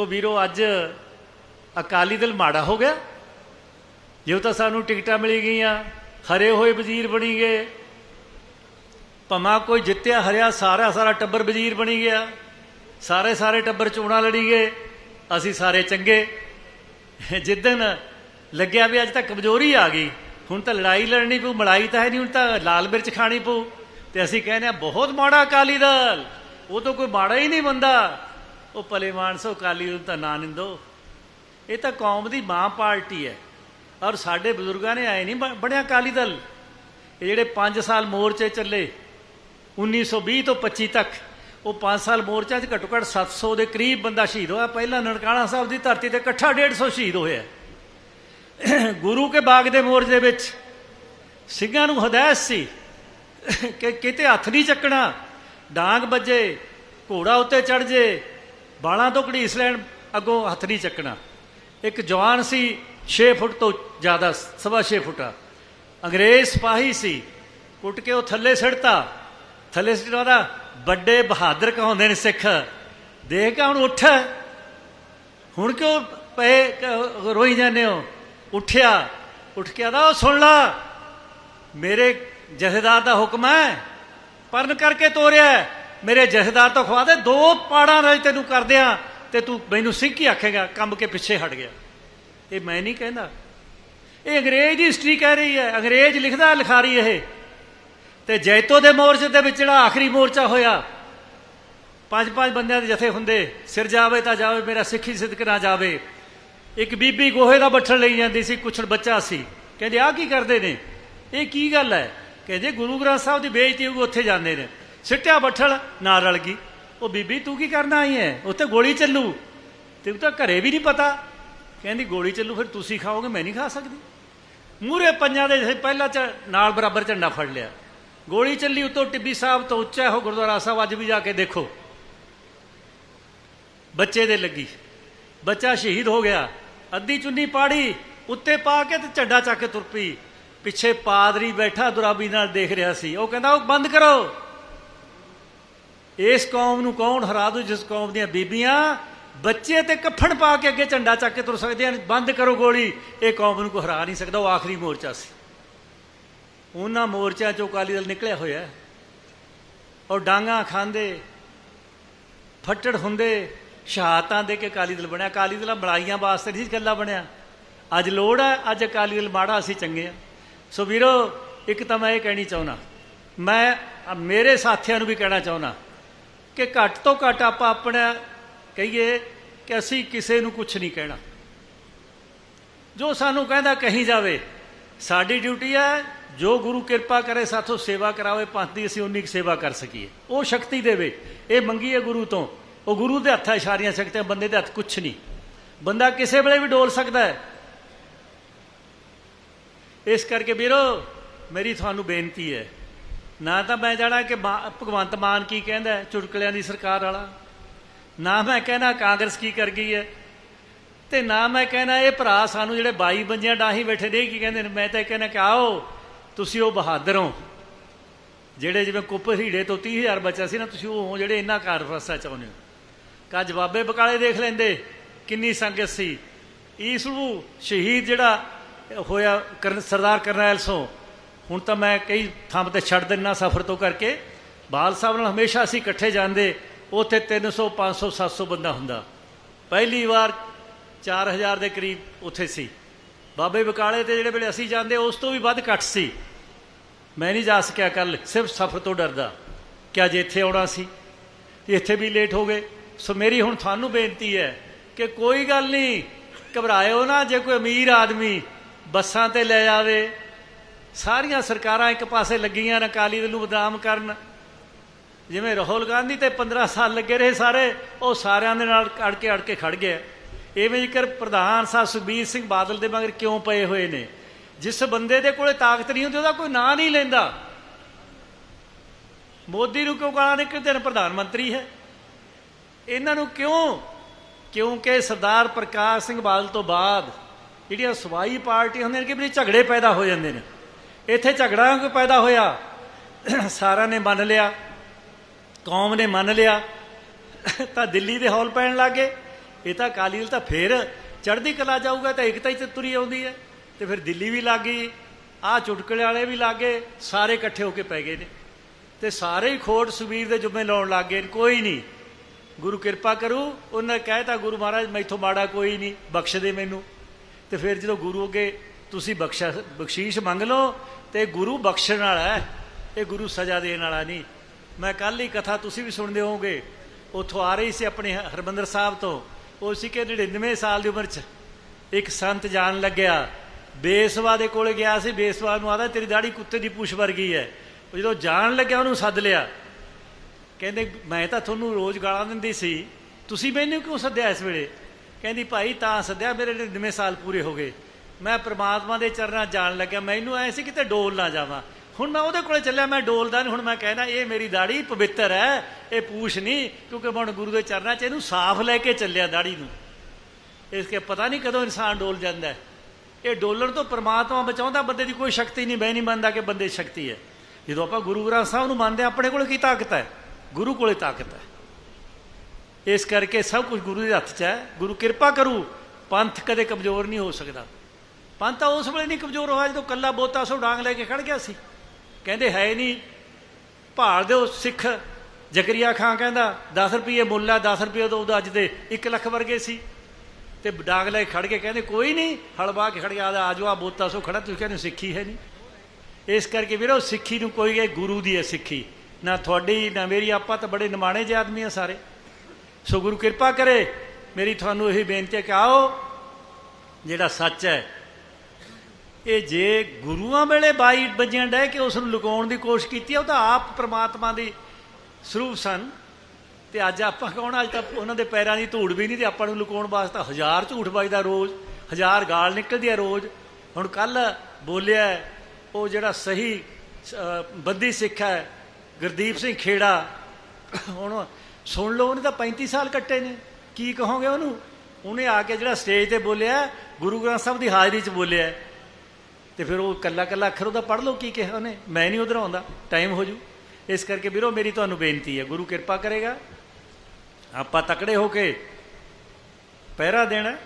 ਉਹ ਵੀਰੋ, ਅੱਜ ਅਕਾਲੀ ਦਲ ਮਾੜਾ ਹੋ ਗਿਆ। ਜਿਉ ਤਾਂ ਸਾਨੂੰ ਟਿਕਟਾਂ ਮਿਲੀ ਗਈਆਂ, ਹਰੇ ਹੋਏ ਵਜ਼ੀਰ ਬਣੀ ਗਏ। ਭਮਾ ਕੋਈ ਜਿੱਤਿਆ, ਹਰਿਆ ਸਾਰਾ ਸਾਰਾ ਟੱਬਰ ਵਜ਼ੀਰ ਬਣੀ ਗਿਆ। ਸਾਰੇ ਸਾਰੇ ਟੱਬਰ ਚੋਣਾਂ ਲੜੀ ਗਏ। ਅਸੀਂ ਸਾਰੇ ਚੰਗੇ। ਜਿੱਦਨ ਲੱਗਿਆ ਵੀ ਅੱਜ ਤਾਂ ਕਮਜ਼ੋਰੀ ਆ ਗਈ। ਹੁਣ ਤਾਂ ਲੜਾਈ ਲੜਨੀ ਪਊ ਮੜਾਈ ਤਾਂ ਹੈ ਨਹੀਂ ਹੁਣ ਤਾਂ ਲਾਲ ਮਿਰਚ ਖਾਣੀ ਪਊ। ਤੇ ਅਸੀਂ ਕਹਿੰਦੇ ਆ ਬਹੁਤ ਮਾੜਾ ਅਕਾਲੀ ਦਲ। ਉਹ ਤਾਂ ਕੋਈ ਮਾੜਾ ਹੀ ਨਹੀਂ ਬੰਦਾ। ਉਹ ਭਲੇ ਮਾਨਸੋ ਅਕਾਲੀ ਦਲ ਤਾਂ ਨਾ ਨਿੰਦੋ। ਇਹ ਤਾਂ ਕੌਮ ਦੀ ਮਾਂ ਪਾਰਟੀ ਹੈ। ਔਰ ਸਾਡੇ ਬਜ਼ੁਰਗਾਂ ਨੇ ਆਏ ਨਹੀਂ ਬ- ਬਣਿਆ ਅਕਾਲੀ ਦਲ। ਇਹ ਜਿਹੜੇ 5 ਸਾਲ ਮੋਰਚੇ ਚੱਲੇ 1920 ਤੋਂ 25 ਤੱਕ, ਉਹ 5 ਸਾਲ ਮੋਰਚਾ 'ਚ ਘੱਟੋ ਘੱਟ 700 ਦੇ ਕਰੀਬ ਬੰਦਾ ਸ਼ਹੀਦ ਹੋਇਆ। ਪਹਿਲਾਂ ਨਨਕਾਣਾ ਸਾਹਿਬ ਦੀ ਧਰਤੀ ਤੇ ਇਕੱਠਾ 150 ਸ਼ਹੀਦ ਹੋਇਆ। ਗੁਰੂ ਕੇ ਬਾਗ ਦੇ ਮੋਰਚ ਦੇ ਵਿੱਚ ਸਿੰਘਾਂ ਨੂੰ ਹਦਾਇਤ ਸੀ ਕਿ ਕਿਤੇ ਹੱਥ ਨਹੀਂ ਚੱਕਣਾ। ਡਾਂਗ ਵੱਜੇ, ਘੋੜਾ ਉੱਤੇ ਚੜ ਜੇ ਬਾਲਾਂ ਤੋਂ ਘੜੀਸ ਲੈਣ ਅੱਗੋਂ ਹੱਥ ਨਹੀਂ ਚੱਕਣਾ। ਇੱਕ ਜਵਾਨ ਸੀ 6 ਫੁੱਟ ਤੋਂ ਜ਼ਿਆਦਾ, ਸਵਾ 6 ਫੁੱਟਾ। ਅੰਗਰੇਜ਼ ਸਿਪਾਹੀ ਸੀ। ਕੁੱਟ ਕੇ ਉਹ ਥੱਲੇ ਸਿੱਟਤਾ ਥੱਲੇ ਸਿੱਟਣਾ ਵੱਡੇ ਬਹਾਦਰ ਕਹਾਉਂਦੇ ਨੇ ਸਿੱਖ। ਦੇਖ ਕੇ ਹੁਣ ਉੱਠ। ਹੁਣ ਕਿਉਂ ਪਏ ਰੋਈ ਜਾਂਦੇ ਹੋ? ਉੱਠਿਆ। ਉੱਠ ਕੇ ਆਦਾ, ਉਹ ਸੁਣ ਲਾ। ਮੇਰੇ ਜਥੇਦਾਰ ਦਾ ਹੁਕਮ ਹੈ। ਪਰਨ ਕਰਕੇ ਤੋਰਿਆ ਮੇਰੇ ਜਥੇਦਾਰ ਤੋਂ ਖਵਾ ਦੇ, ਦੋ ਪਾੜਾਂ ਰਾਜ ਤੈਨੂੰ ਕਰਦਿਆਂ ਤੇ ਤੂੰ ਮੈਨੂੰ ਸਿੰਘ ਕੀ ਆਖੇਗਾ ਕੰਮ ਕੇ ਪਿੱਛੇ ਹਟ ਗਿਆ। ਇਹ ਮੈਂ ਨਹੀਂ ਕਹਿੰਦਾ। ਇਹ ਅੰਗਰੇਜ਼ ਦੀ ਹਿਸਟਰੀ ਕਹਿ ਰਹੀ ਹੈ, ਅੰਗਰੇਜ਼ ਲਿਖਦਾ ਲਿਖਾਰੀ ਇਹ। ਤੇ ਜੈਤੋ ਦੇ ਮੋਰਚੇ ਦੇ ਵਿੱਚ ਜਿਹੜਾ ਆਖਰੀ ਮੋਰਚਾ ਹੋਇਆ ਪੰਜ ਪੰਜ ਬੰਦਿਆਂ ਦੇ ਜਥੇ ਹੁੰਦੇ, ਸਿਰ ਜਾਵੇ ਤਾਂ ਜਾਵੇ, ਮੇਰਾ ਸਿੱਖੀ ਸਿਦਕ ਨਾ ਜਾਵੇ। ਇੱਕ ਬੀਬੀ ਗੋਹੇ ਦਾ ਬੱਠਲ ਲਈ ਜਾਂਦੀ ਸੀ, ਕੁਛੜ ਬੱਚਾ ਸੀ। ਕਹਿੰਦੇ ਆ ਕੀ ਕਰਦੇ ਨੇ? ਇਹ ਕੀ ਗੱਲ ਹੈ? ਕਹਿੰਦੇ, ਗੁਰੂ ਗ੍ਰੰਥ ਸਾਹਿਬ ਦੀ ਬੇਇੱਜ਼ਤੀ ਉੱਥੇ ਜਾਂਦੇ ਨੇ। ਸਿੱਟਿਆ ਬੱਠਲ ਨਾ ਰਲ ਗਈ। ਉਹ ਬੀਬੀ, ਤੂੰ ਕੀ ਕਰਨਾ ਆਈ ਹੈ ਉੱਥੇ ਗੋਲੀ ਚੱਲੂ। ਤੇ ਤਾਂ ਘਰੇ ਵੀ ਨਹੀਂ ਪਤਾ। ਕਹਿੰਦੀ, ਗੋਲੀ ਚੱਲੂ, ਫਿਰ ਤੁਸੀਂ ਖਾਓਗੇ, ਮੈਂ ਨਹੀਂ ਖਾ ਸਕਦੀ। ਮੂਰੇ ਪੰਜਾਂ ਦੇ ਪਹਿਲਾਂ ਚ ਨਾਲ ਬਰਾਬਰ ਝੰਡਾ ਫੜ ਲਿਆ। ਗੋਲੀ ਚੱਲੀ ਉਤੋਂ ਟਿੱਬੀ ਸਾਹਿਬ ਤੋਂ ਉੱਚਾ ਹੈ ਉਹ ਗੁਰਦੁਆਰਾ ਸਾਹਿਬ ਅੱਜ ਵੀ ਜਾ ਕੇ ਦੇਖੋ। ਬੱਚੇ ਦੇ ਲੱਗੀ। ਬੱਚਾ ਸ਼ਹੀਦ ਹੋ ਗਿਆ। ਅੱਧੀ ਚੁੰਨੀ ਪਾੜੀ, ਉੱਤੇ ਪਾ ਕੇ ਤੇ ਝੰਡਾ ਚੱਕ ਕੇ ਤੁਰ ਪਈ। ਪਿੱਛੇ ਪਾਦਰੀ ਬੈਠਾ ਦੁਰਾਬੀ ਨਾਲ ਦੇਖ ਰਿਹਾ ਸੀ। ਉਹ ਕਹਿੰਦਾ, ਉਹ ਬੰਦ ਕਰੋ। ਇਸ ਕੌਮ ਨੂੰ ਕੌਣ ਹਰਾ ਦੂ, ਜਿਸ ਕੌਮ ਦੀਆਂ ਬੀਬੀਆਂ ਬੱਚੇ ਤੇ ਕੱਫਣ ਪਾ ਕੇ ਅੱਗੇ ਝੰਡਾ ਚੱਕ ਕੇ ਤੁਰ ਸਕਦੇ ਹਨ। ਬੰਦ ਕਰੋ ਗੋਲੀ। ਇਹ ਕੌਮ ਨੂੰ ਕੋਈ ਹਰਾ ਨਹੀਂ ਸਕਦਾ। ਉਹ ਆਖਰੀ ਮੋਰਚਾ ਸੀ। ਉਹਨਾਂ ਮੋਰਚਿਆਂ ਚੋਂ ਅਕਾਲੀ ਦਲ ਨਿਕਲਿਆ ਹੋਇਆ। ਹੈ। ਔਰ ਡਾਂਗਾ ਖਾਂਦੇ, ਫੱਟੜ ਹੁੰਦੇ, ਸ਼ਹਾਦਤਾਂ ਦੇ ਕੇ ਅਕਾਲੀ ਦਲ ਬਣਿਆ। ਅਕਾਲੀ ਦਲ ਬੜਾਈਆਂ ਵਾਸਤੇ ਨਹੀਂ ਗੱਲਾਂ ਬਣਿਆ। ਅੱਜ ਲੋੜ ਹੈ ਅੱਜ ਅਕਾਲੀ ਦਲ ਮਾੜਾ ਅਸੀਂ ਚੰਗੇ ਆ। ਸੋ ਵੀਰੋ, ਇੱਕ ਤਾਂ ਮੈਂ ਇਹ ਕਹਿਣੀ ਚਾਹੁੰਦਾ। ਮੈਂ ਮੇਰੇ ਸਾਥੀਆਂ ਨੂੰ ਵੀ ਕਹਿਣਾ ਚਾਹੁੰਦਾ। ਕਿ ਘੱਟ ਤੋਂ ਘੱਟ ਆਪਾਂ ਆਪਣਾ ਕਹੀਏ ਕਿ ਅਸੀਂ ਕਿਸੇ ਨੂੰ ਕੁਝ ਨਹੀਂ ਕਹਿਣਾ। ਜੋ ਸਾਨੂੰ ਕਹਿੰਦਾ ਕਹੀ ਜਾਵੇ, ਸਾਡੀ ਡਿਊਟੀ ਹੈ ਜੋ ਗੁਰੂ ਕਿਰਪਾ ਕਰੇ ਸਾਥੋਂ ਸੇਵਾ ਕਰਾਵੇ, ਪੰਥ ਦੀ ਅਸੀਂ ਉਨੀ ਕੁ ਸੇਵਾ ਕਰ ਸਕੀਏ। ਉਹ ਸ਼ਕਤੀ ਦੇਵੇ। ਇਹ ਮੰਗੀ ਹੈ ਗੁਰੂ ਤੋਂ। ਉਹ ਗੁਰੂ ਦੇ ਹੱਥਾਂ ਇਸ਼ਾਰੀਆਂ ਸ਼ਕਤੀਆਂ ਬੰਦੇ ਦੇ ਹੱਥ ਕੁਛ ਨਹੀਂ। ਬੰਦਾ ਕਿਸੇ ਵੇਲੇ ਵੀ ਡੋਲ ਸਕਦਾ ਹੈ। ਇਸ ਕਰਕੇ ਵੀਰੋ, ਮੇਰੀ ਤੁਹਾਨੂੰ ਬੇਨਤੀ ਹੈ ਨਾ ਤਾਂ ਮੈਂ ਜਾਣਾ ਕਿ ਮਾ- ਭਗਵੰਤ ਮਾਨ ਕੀ ਕਹਿੰਦਾ ਚੁਟਕਲਿਆਂ ਦੀ ਸਰਕਾਰ ਵਾਲਾ। ਨਾ ਮੈਂ ਕਹਿਣਾ ਕਾਂਗਰਸ ਕੀ ਕਰ ਗਈ ਹੈ। ਤੇ ਨਾ ਮੈਂ ਕਹਿਣਾ ਇਹ ਭਰਾ ਸਾਨੂੰ ਜਿਹੜੇ 22 ਬੰਜਿਆਂ ਡਾਹੀ ਬੈਠੇ ਨੇ, ਕੀ ਕਹਿੰਦੇ ਨੇ? ਮੈਂ ਤਾਂ ਇਹ ਕਹਿਣਾ ਕਿ ਆਓ, ਤੁਸੀਂ ਉਹ ਬਹਾਦਰ ਹੋ। ਜਿਹੜੇ ਜਿਵੇਂ ਕੁੱਪ ਹੀੜੇ ਤੋਂ 30000 ਬਚਿਆ ਸੀ ਨਾ, ਤੁਸੀਂ ਉਹ ਹੋ ਜਿਹੜੇ ਇੰਨਾ ਕਾਰਫਰਸਾ ਚਾਹੁੰਦੇ ਹੋ। ਕਾ ਜਵਾਬੇ ਬਕਾਲੇ ਦੇਖ ਲੈਂਦੇ, ਕਿੰਨੀ ਸੰਗਤ ਸੀ। ਈਸੂ ਸ਼ਹੀਦ ਜਿਹੜਾ ਹੋਇਆ ਕਰਨ- ਸਰਦਾਰ ਕਰਨੈਲ ਸੋ ਹੁਣ ਤਾਂ ਮੈਂ ਕਈ ਥਾਂ ਤੇ ਛੱਡ ਦਿੰਨਾ ਸਫ਼ਰ ਤੋਂ ਕਰਕੇ। ਬਾਲ ਸਾਹਿਬ ਨਾਲ ਹਮੇਸ਼ਾ ਅਸੀਂ ਇਕੱਠੇ ਜਾਂਦੇ, ਉੱਥੇ 300 500 700 ਬੰਦਾ ਹੁੰਦਾ। ਪਹਿਲੀ ਵਾਰ 4000 ਦੇ ਕਰੀਬ ਉੱਥੇ ਸੀ। ਬਾਬੇ ਬਕਾਲੇ ਤੇ ਜਿਹੜੇ ਵੇਲੇ ਅਸੀਂ ਜਾਂਦੇ, ਉਸ ਤੋਂ ਵੀ ਵੱਧ ਘੱਟ ਸੀ। ਮੈਂ ਨਹੀਂ ਜਾ ਸਕਿਆ ਕੱਲ ਸਿਰਫ ਸਫ਼ਰ ਤੋਂ ਡਰਦਾ। ਕਿ ਅੱਜ ਇੱਥੇ ਆਉਣਾ ਸੀ? ਇੱਥੇ ਵੀ ਲੇਟ ਹੋ ਗਏ। ਸੋ ਮੇਰੀ ਹੁਣ ਤੁਹਾਨੂੰ ਬੇਨਤੀ ਹੈ ਕਿ ਕੋਈ ਗੱਲ ਨਹੀਂ, ਘਬਰਾਇਓ ਨਾ। ਜੇ ਕੋਈ ਅਮੀਰ ਆਦਮੀ ਬੱਸਾਂ ਤੇ ਲੈ ਜਾਵੇ ਸਾਰੀਆਂ ਸਰਕਾਰਾਂ ਇੱਕ ਪਾਸੇ ਲੱਗੀਆਂ ਨੇ, ਅਕਾਲੀ ਦਲ ਨੂੰ ਬਦਨਾਮ ਕਰਨ। ਜਿਵੇਂ ਰਾਹੁਲ ਗਾਂਧੀ ਤੇ 15 ਸਾਲ ਲੱਗੇ ਰਹੇ ਸਾਰੇ, ਉਹ ਸਾਰਿਆਂ ਦੇ ਨਾਲ ਅੜ ਕੇ ਅੜ ਕੇ ਖੜ ਗਏ। ਇਵੇਂ ਜ਼ਿਕਰ ਪ੍ਰਧਾਨ ਸਾਹਿਬ ਸੁਖਬੀਰ ਸਿੰਘ ਬਾਦਲ ਦੇ ਮਗਰ ਕਿਉਂ ਪਏ ਹੋਏ ਨੇ? ਜਿਸ ਬੰਦੇ ਦੇ ਕੋਲੇ ਤਾਕਤ ਨਹੀਂ ਹੁੰਦੀ, ਉਹਦਾ ਕੋਈ ਨਾਂ ਨਹੀਂ ਲੈਂਦਾ। ਮੋਦੀ ਨੂੰ ਕਿਉਂ ਗਾਲਾਂ ਨਿਕਲਦੇ ਨੇ? ਪ੍ਰਧਾਨ ਮੰਤਰੀ ਹੈ। ਇਹਨਾਂ ਨੂੰ ਕਿਉਂ? ਕਿਉਂਕਿ ਸਰਦਾਰ ਪ੍ਰਕਾਸ਼ ਸਿੰਘ ਬਾਦਲ ਤੋਂ ਬਾਅਦ ਜਿਹੜੀਆਂ ਸਵਾਈ ਪਾਰਟੀ ਹੁੰਦੀਆਂ ਨੇ, ਕਿ ਵੀ ਝਗੜੇ ਪੈਦਾ ਹੋ ਜਾਂਦੇ ਨੇ। ਇੱਥੇ ਝਗੜਾ ਕਿਉਂ ਪੈਦਾ ਹੋਇਆ? ਸਾਰਿਆਂ ਨੇ ਮੰਨ ਲਿਆ, ਕੌਮ ਨੇ ਮੰਨ ਲਿਆ, ਤਾਂ ਦਿੱਲੀ ਦੇ ਹੌਲ ਪੈਣ ਲੱਗੇ। ਇਹ ਤਾਂ ਅਕਾਲੀ ਦਲ ਤਾਂ ਫੇਰ ਚੜ੍ਹਦੀ ਕਲਾ ਜਾਊਗਾ ਤਾਂ ਏਕਤਾ ਹੀ ਤੇ ਤੁਰੀ ਆਉਂਦੀ ਹੈ, ਤੇ ਫਿਰ ਦਿੱਲੀ ਵੀ ਲੱਗ ਗਈ, ਆਹ ਚੁਟਕਲੇ ਵਾਲੇ ਵੀ ਲੱਗੇ ਸਾਰੇ ਇਕੱਠੇ ਹੋ ਕੇ ਪੈ ਗਏ ਨੇ। ਤੇ ਸਾਰੇ ਹੀ ਖੋਟ ਸੁਬੀਰ ਦੇ ਜੁਮੇ ਲਾਉਣ ਲੱਗ ਗਏ ਕੋਈ ਨਹੀਂ। ਗੁਰੂ ਕਿਰਪਾ ਕਰੂ, ਉਹਨੇ ਕਹਿਤਾ ਗੁਰੂ ਮਹਾਰਾਜ, ਮੈਥੋਂ ਮਾੜਾ ਕੋਈ ਨਹੀਂ, ਬਖਸ਼ ਦੇ ਮੈਨੂੰ। ਤੇ ਫਿਰ ਜਦੋਂ ਗੁਰੂ ਅੱਗੇ, ਤੁਸੀਂ ਬਖਸ਼ਾ ਬਖਸ਼ੀਸ਼ ਮੰਗ ਲਓ ਤੇ ਗੁਰੂ ਬਖਸ਼ਣ ਵਾਲਾ ਹੈ, ਇਹ ਗੁਰੂ ਸਜ਼ਾ ਦੇਣ ਵਾਲਾ ਨਹੀਂ। ਮੈਂ ਕੱਲ ਹੀ ਕਥਾ ਤੁਸੀਂ ਵੀ ਸੁਣਦੇ ਹੋਵੋਗੇ। ਉੱਥੋਂ ਆ ਰਹੀ ਸੀ ਆਪਣੇ ਹਰਮੰਦਰ ਸਾਹਿਬ ਤੋਂ। ਉਹ ਸੀ ਕਿ 99 ਸਾਲ ਦੀ ਉਮਰ 'ਚ ਇੱਕ ਸੰਤ ਜਾਣ ਲੱਗਿਆ। ਬੇਸਵਾ ਦੇ ਕੋਲੇ ਗਿਆ ਸੀ। ਬੇਸਵਾ ਨੂੰ ਆਦਾ ਤੇਰੀ ਦਾੜੀ ਕੁੱਤੇ ਦੀ ਪੂਛ ਵਰਗੀ ਹੈ। ਜਦੋਂ ਜਾਣ ਲੱਗਿਆ, ਉਹਨੂੰ ਸੱਦ ਲਿਆ। ਕਹਿੰਦੇ, ਮੈਂ ਤਾਂ ਤੁਹਾਨੂੰ ਰੋਜ਼ ਗਾਲਾਂ ਦਿੰਦੀ ਸੀ। ਤੁਸੀਂ ਮੈਨੂੰ ਕਿਉਂ ਸੱਦਿਆ ਇਸ ਵੇਲੇ? ਕਹਿੰਦੀ, ਭਾਈ, ਤਾਂ ਸੱਦਿਆ, ਮੇਰੇ 99 ਸਾਲ ਪੂਰੇ ਹੋ ਗਏ। ਮੈਂ ਪ੍ਰਮਾਤਮਾ ਦੇ ਚਰਨਾਂ 'ਚ ਜਾਣ ਲੱਗਿਆ ਮੈਨੂੰ ਐ ਸੀ ਕਿਤੇ ਡੋਲ ਨਾ ਜਾਵਾਂ। ਹੁਣ ਮੈਂ ਉਹਦੇ ਕੋਲੇ ਚੱਲਿਆ ਮੈਂ ਡੋਲਦਾ ਨਹੀਂ ਹੁਣ ਮੈਂ ਕਹਿਣਾ ਇਹ ਮੇਰੀ ਦਾੜੀ ਪਵਿੱਤਰ ਹੈ ਇਹ ਪੂਛ ਨਹੀਂ ਕਿਉਂਕਿ ਮੈਂ ਹੁਣ ਗੁਰੂ ਦੇ ਚਰਨਾਂ 'ਚ ਇਹਨੂੰ ਸਾਫ਼ ਲੈ ਕੇ ਚੱਲਿਆ ਦਾੜੀ ਨੂੰ। ਇਸ ਕੇ ਪਤਾ ਨਹੀਂ ਕਦੋਂ ਇਨਸਾਨ ਡੋਲ ਜਾਂਦਾ ਹੈ। ਇਹ ਡੋਲਣ ਤੋਂ ਪਰਮਾਤਮਾ ਬਚਾਉਂਦਾ ਬੰਦੇ ਦੀ ਕੋਈ ਸ਼ਕਤੀ ਨਹੀਂ ਮੈਂ ਨਹੀਂ ਮੰਨਦਾ ਕਿ ਬੰਦੇ 'ਚ ਸ਼ਕਤੀ ਹੈ। ਜਦੋਂ ਆਪਾਂ ਗੁਰੂ ਗ੍ਰੰਥ ਸਾਹਿਬ ਨੂੰ ਮੰਨਦੇ ਹਾਂ, ਆਪਣੇ ਕੋਲ ਕੀ ਤਾਕਤ ਹੈ? ਗੁਰੂ ਕੋਲੇ ਤਾਕਤ ਹੈ। ਇਸ ਕਰਕੇ ਸਭ ਕੁਝ ਗੁਰੂ ਦੇ ਹੱਥ 'ਚ ਹੈ। ਗੁਰੂ ਕਿਰਪਾ ਕਰੂ ਪੰਥ ਕਦੇ ਕਮਜ਼ੋਰ ਨਹੀਂ ਹੋ ਸਕਦਾ। ਪੰਥ ਤਾਂ ਉਸ ਵੇਲੇ ਨਹੀਂ ਕਮਜ਼ੋਰ ਹੋਇਆ ਜਦੋਂ ਕੱਲਾ ਬੋਤਾ ਸੋ ਡਾਂਗ ਲੈ ਕੇ ਖੜ ਗਿਆ ਸੀ। ਕਹਿੰਦੇ, ਹੈ ਨਹੀਂ। ਭਾਲ ਦਿਓ ਸਿੱਖ ਜ਼ਕਰੀਆ ਖਾਨ ਕਹਿੰਦਾ 10 ਰੁਪਏ ਮੁੱਲ ਹੈ 10 ਰੁਪਏ ਤੋਂ ਉਹਦਾ ਅੱਜ ਦੇ 1 ਲੱਖ ਵਰਗੇ ਸੀ। ਤੇ ਡਾਂਗ ਲੈ ਕੇ ਖੜ ਕੇ ਕਹਿੰਦੇ, ਕੋਈ ਨਹੀਂ ਹਲਵਾ ਕੇ ਖੜ ਗਿਆ, ਆ ਜਾਓ, ਆ ਬੋਤਾ ਸੋ ਖੜਾ, ਤੁਸੀਂ ਕਹਿੰਦੇ ਸਿੱਖੀ ਹੈ ਨਹੀਂ। ਇਸ ਕਰਕੇ ਵੀਰੋ, ਸਿੱਖੀ ਨੂੰ ਕੋਈ ਇਹ ਗੁਰੂ ਦੀ ਹੈ ਸਿੱਖੀ। ਨਾ ਤੁਹਾਡੀ, ਨਾ ਮੇਰੀ, ਆਪਾਂ ਤਾਂ ਬੜੇ ਨਿਮਾਣੇ ਜਿਹੇ ਆਦਮੀ ਆ ਸਾਰੇ। ਸੋ ਗੁਰੂ ਕਿਰਪਾ ਕਰੇ, ਮੇਰੀ ਤੁਹਾਨੂੰ ਇਹ ਬੇਨਤੀ ਹੈ ਕਿ ਆਓ, ਜਿਹੜਾ ਸੱਚ ਹੈ ਇਹ ਜੇ ਗੁਰੂਆਂ ਵੇਲੇ ਬਾਈ ਵੱਜਣ ਡੈ ਕਿ ਉਸ ਨੂੰ ਲੁਕਾਉਣ ਦੀ ਕੋਸ਼ਿਸ਼ ਕੀਤੀ ਹੈ ਉਹ ਤਾਂ ਆਪ ਪ੍ਰਮਾਤਮਾ ਦੀ ਸਰੂਪ ਸਨ। ਤੇ ਅੱਜ ਆਪਾਂ ਕੌਣ ਅੱਜ ਤਾਂ ਉਹਨਾਂ ਦੇ ਪੈਰਾਂ ਦੀ ਧੂੜ ਵੀ ਨਹੀਂ ਤੇ ਆਪਾਂ ਨੂੰ ਲੁਕਾਉਣ ਵਾਸਤੇ ਹਜ਼ਾਰ ਝੂਠ ਵੱਜਦਾ ਰੋਜ਼, ਹਜ਼ਾਰ ਗਾਲ ਨਿਕਲਦੀ ਹੈ ਰੋਜ਼। ਹੁਣ ਕੱਲ ਬੋਲਿਆ ਉਹ ਜਿਹੜਾ ਸਹੀ ਬੱਦੀ ਸਿੱਖ ਹੈ, ਗੁਰਦੀਪ ਸਿੰਘ ਖੇੜਾ। ਹੁਣ ਸੁਣ ਲਓ, ਉਹਨੇ ਤਾਂ 35 ਸਾਲ ਕੱਟੇ ਨੇ। ਕੀ ਕਹੋਗੇ ਉਹਨੂੰ? ਉਹਨੇ ਆ ਕੇ ਜਿਹੜਾ ਸਟੇਜ ਤੇ ਬੋਲਿਆ, ਗੁਰੂ ਗ੍ਰੰਥ ਸਾਹਿਬ ਦੀ ਹਾਜ਼ਰੀ 'ਚ ਬੋਲਿਆ ਤੇ ਫਿਰ ਉਹ ਕੱਲਾ ਕੱਲਾ ਅੱਖਰ ਉਹਦਾ ਪੜ੍ਹ ਲਓ ਕੀ ਕਿਹਾ ਉਹਨੇ। ਮੈਂ ਨਹੀਂ ਉਧਰ ਆਉਂਦਾ ਟਾਈਮ ਹੋ ਜੂ। ਇਸ ਕਰਕੇ ਵੀਰੋ, ਮੇਰੀ ਤੁਹਾਨੂੰ ਬੇਨਤੀ ਹੈ, ਗੁਰੂ ਕਿਰਪਾ ਕਰੇਗਾ। ਆਪਾਂ ਤਕੜੇ ਹੋ ਕੇ ਪਹਿਰਾ ਦੇਣਾ